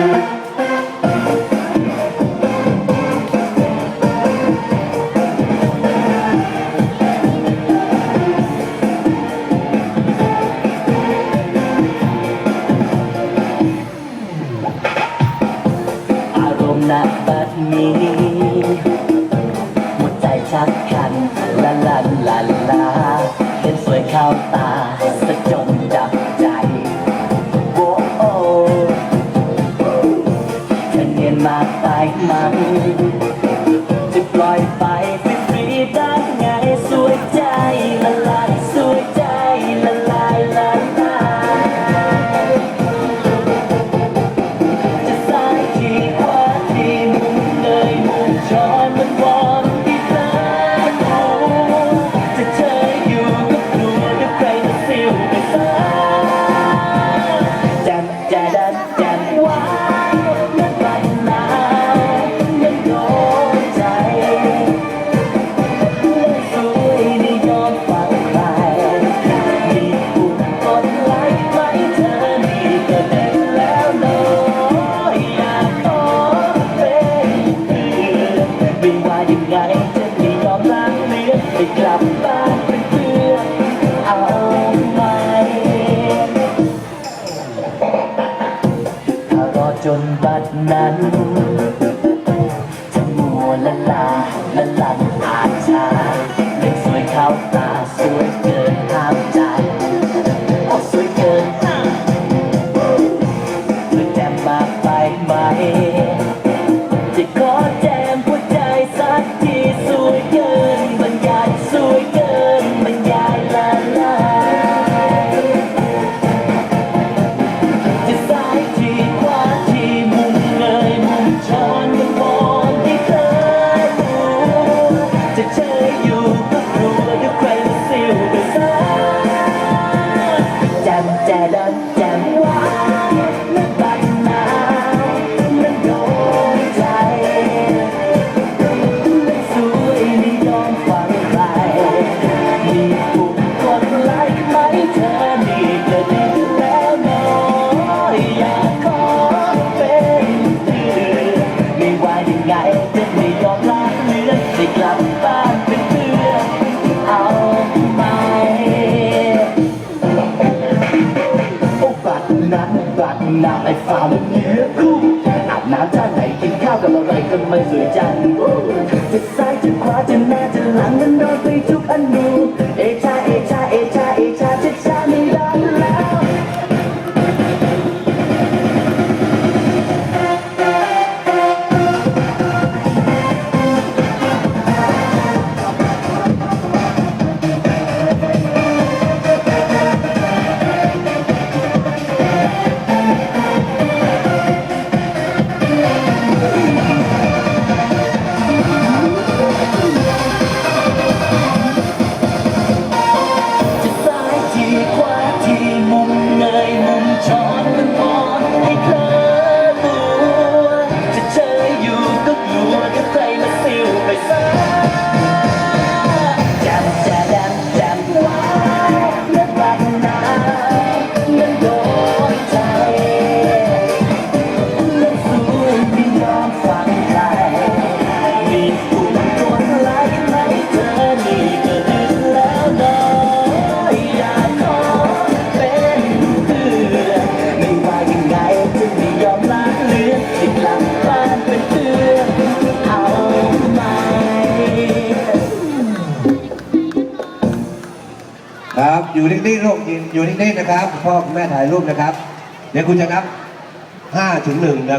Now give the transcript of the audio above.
อารมณ์ณบัดนี้หัวใจชักขันละละ ยังไงจะไม่ยอมล้างเลือดไปกลับบ้านเพื่อเอาไหมถ้ารอจนบัดนั้นจะมัวละลาละลันอาจชาเรื่อสวยเขาตาสวยเกินห้ามใจโอ้สวยเกิน now าไปฟ้า a miracle อาบน้ำท่าไหนกินข้าวกับอะไรก็ไม่สวยจังจะซ้ายจะขวาจะหน่าจะหลังมันโดนไปทุกอันดูเอชาเอชา ครับ อยู่นิ่งๆลูกอยู่นิ่งๆนะครับพ่อคุณแม่ถ่ายรูปนะครับ เดี๋ยวคุณจะนับ5ถึง1นะครับ